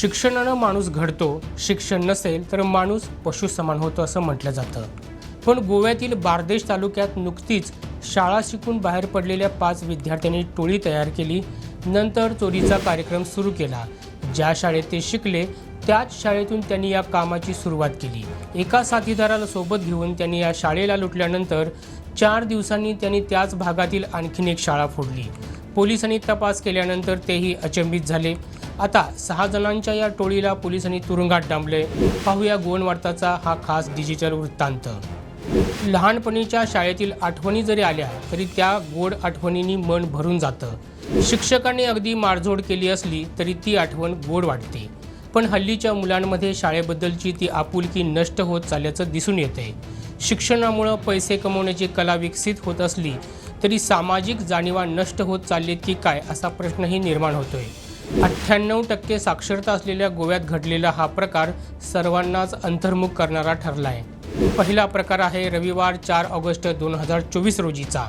शिक्षणानं माणूस घडतो शिक्षण नसेल तर माणूस पशुसमान होतो असं म्हटलं जातं. पण गोव्यातील बारदेश तालुक्यात नुकतीच शाळा शिकून बाहेर पडलेल्या पाच विद्यार्थ्यांनी टोळी तयार केली नंतर चोरीचा कार्यक्रम सुरू केला. ज्या शाळेत ते शिकले त्याच शाळेतून त्यांनी या कामाची सुरुवात केली. एका साथीदाराला सोबत घेऊन त्यांनी या शाळेला लुटल्यानंतर चार दिवसांनी त्यांनी त्याच भागातील आणखीन एक शाळा फोडली. पोलिसांनी तपास केल्यानंतर तेही अचंबित झाले. आता सहा जणांच्या या टोळीला पोलिसांनी तुरुंगात डांबले. पाहूया गोवन वार्ताचा हा खास डिजिटल वृत्तांत. लहानपणीच्या शाळेतील आठवणी जरी आल्या तरी त्या गोड आठवणींनी मन भरून जातं. शिक्षकांनी अगदी मारझोड केली असली तरी ती आठवण गोड वाटते. पण हल्लीच्या मुलांमध्ये शाळेबद्दलची ती आपुलकी नष्ट होत चालल्याचं दिसून येते. शिक्षणामुळं पैसे कमवण्याची कला विकसित होत असली तरी सामाजिक जाणीवा नष्ट होत चाललीत की काय असा प्रश्नही निर्माण होतोय. अठ्ठ्याण्णव टक्के साक्षरता असलेल्या गोव्यात घडलेला हा प्रकार सर्वांनाच अंतर्मुख करणारा ठरला आहे पहिला प्रकार आहे रविवार चार ऑगस्ट दोन हजार चोवीस रोजीचा.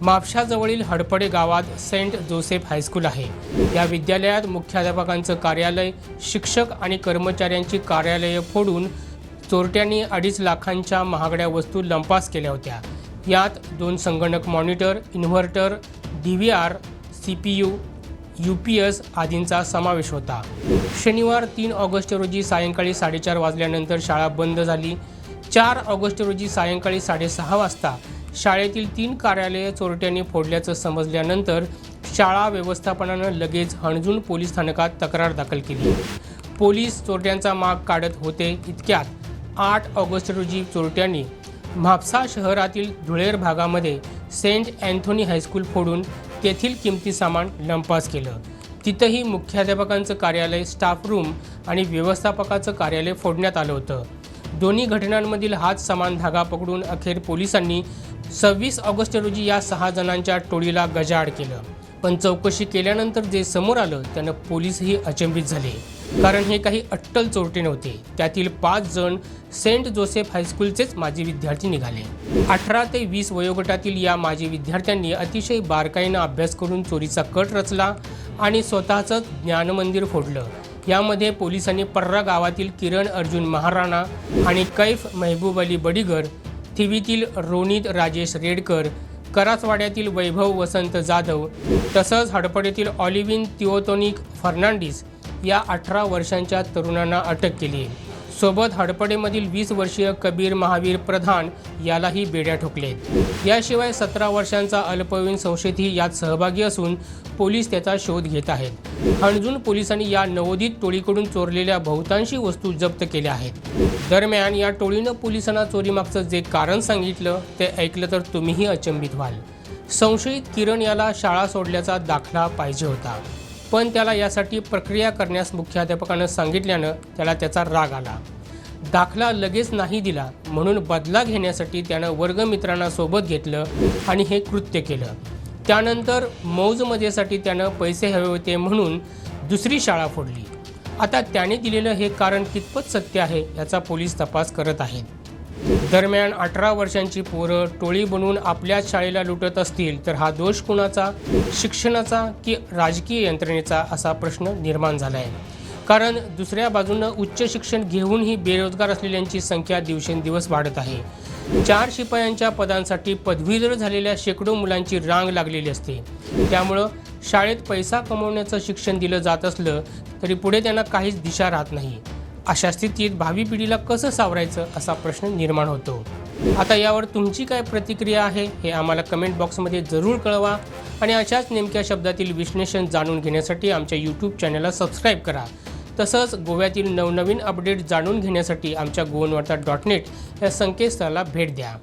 मापशाजवळील हडपडे गावात सेंट जोसेफ हायस्कूल आहे. या विद्यालयात मुख्याध्यापकांचं कार्यालय शिक्षक आणि कर्मचाऱ्यांची कार्यालयं फोडून चोरट्यांनी अडीच लाखांच्या महागड्या वस्तू लंपास केल्या होत्या. यात दोन संगणक monitor inverter D V R C P U U P S आदींचा समावेश होता. शनिवार तीन ऑगस्ट रोजी सायंकाळी साडेचार वाजल्यानंतर शाळा बंद झाली. चार ऑगस्ट रोजी सायंकाळी साडेसहा वाजता शाळेतील तीन कार्यालये चोरट्यांनी फोडल्याचं समजल्यानंतर शाळा व्यवस्थापनानं लगेच हणजून पोलीस स्थानकात तक्रार दाखल केली. पोलीस चोरट्यांचा माग काढत होते. इतक्यात आठ ऑगस्ट रोजी चोरट्यांनी म्हापसा शहरातील धुळेर भागामध्ये सेंट अँथोनी हायस्कूल फोडून तेथील किमती सामान लंपास केलं. तिथंही मुख्याध्यापकांचं कार्यालय स्टाफ रूम आणि व्यवस्थापकाचं कार्यालय फोडण्यात आलं होतं. दोन्ही घटनांमधील हाच समान धागा पकडून अखेर पोलिसांनी सव्वीस ऑगस्ट रोजी या सहा जणांच्या टोळीला गजाआड केलं. पण चौकशी केल्यानंतर जे समोर आलं त्यानं पोलीसही अचंबित झाले. कारण हे काही अट्टल चोरटे नव्हते. त्यातील पाच जण सेंट जोसेफ हायस्कूलचेच माजी विद्यार्थी निघाले. अठरा ते वीस वयोगटातील या माजी विद्यार्थ्यांनी अतिशय बारकाईनं अभ्यास करून चोरीचा कट रचला आणि स्वतःचं ज्ञानमंदिर फोडलं. यामध्ये पोलिसांनी पर्रा गावातील किरण अर्जुन महाराणा आणि कैफ मेहबूब अली बडीगर थिवीतील रोनित राजेश रेडकर करासवाड्यातील वैभव वसंत जाधव तसंच हडपडेतील ऑलिव्हिन तिओतोनिक फर्नांडिस या अठरा वर्षांच्या तरुणांना अटक केली. आहे सोबत हडपडेमधील वीस वर्षीय कबीर महावीर प्रधान यालाही बेड्या ठोकलेत याशिवाय सतरा वर्षांचा अल्पवयीन संशयितही यात सहभागी असून पोलीस त्याचा शोध घेत आहेत. हणजून पोलिसांनी या नवोदित टोळीकडून चोरलेल्या बहुतांशी वस्तू जप्त केल्या आहेत. दरम्यान या टोळीनं पोलिसांना चोरीमागचं जे कारण सांगितलं ते ऐकलं तर तुम्हीही अचंबित व्हाल. संशयित किरण याला शाळा सोडल्याचा दाखला पाहिजे होता. पण त्याला यासाठी प्रक्रिया करण्यास मुख्याध्यापकानं सांगितल्यानं त्याला त्याचा राग आला. दाखला लगेच नाही दिला म्हणून बदला घेण्यासाठी त्यानं वर्गमित्रांना सोबत घेतलं आणि हे कृत्य केलं. त्यानंतर मौजमजेसाठी त्यानं पैसे हवे होते म्हणून दुसरी शाळा फोडली. आता त्याने दिलेलं हे कारण कितपत सत्य आहे याचा पोलीस तपास करत आहेत. दरम्यान अठरा वर्षांची पोरं टोळी बनवून आपल्याच शाळेला लुटत असतील तर हा दोष कुणाचा? शिक्षणाचा की राजकीय यंत्रणेचा? असा प्रश्न निर्माण झाला आहे कारण दुसऱ्या बाजूनं उच्च शिक्षण घेऊनही बेरोजगार असलेल्यांची संख्या दिवसेंदिवस वाढत आहे. चार शिपायांच्या पदांसाठी पदवीधर झालेल्या शेकडो मुलांची रांग लागलेली असते. त्यामुळं शाळेत पैसा कमवण्याचं शिक्षण दिलं जात असलं तरी पुढे त्यांना काहीच दिशा राहत नाही. अशा स्थितीत भावी पिढीला कसं सावरायचं असा प्रश्न निर्माण होतो. आता यावर तुमची काय प्रतिक्रिया आहे हे आम्हाला कमेंट बॉक्समध्ये जरूर कळवा आणि अशाच नेमक्या शब्दातील विश्लेषण जाणून घेण्यासाठी आमच्या यूट्यूब चॅनलला सबस्क्राईब करा. तसंच गोव्यातील नवनवीन अपडेट जाणून घेण्यासाठी आमच्या गोवनवार्ता डॉट नेट या संकेतस्थळाला भेट द्या.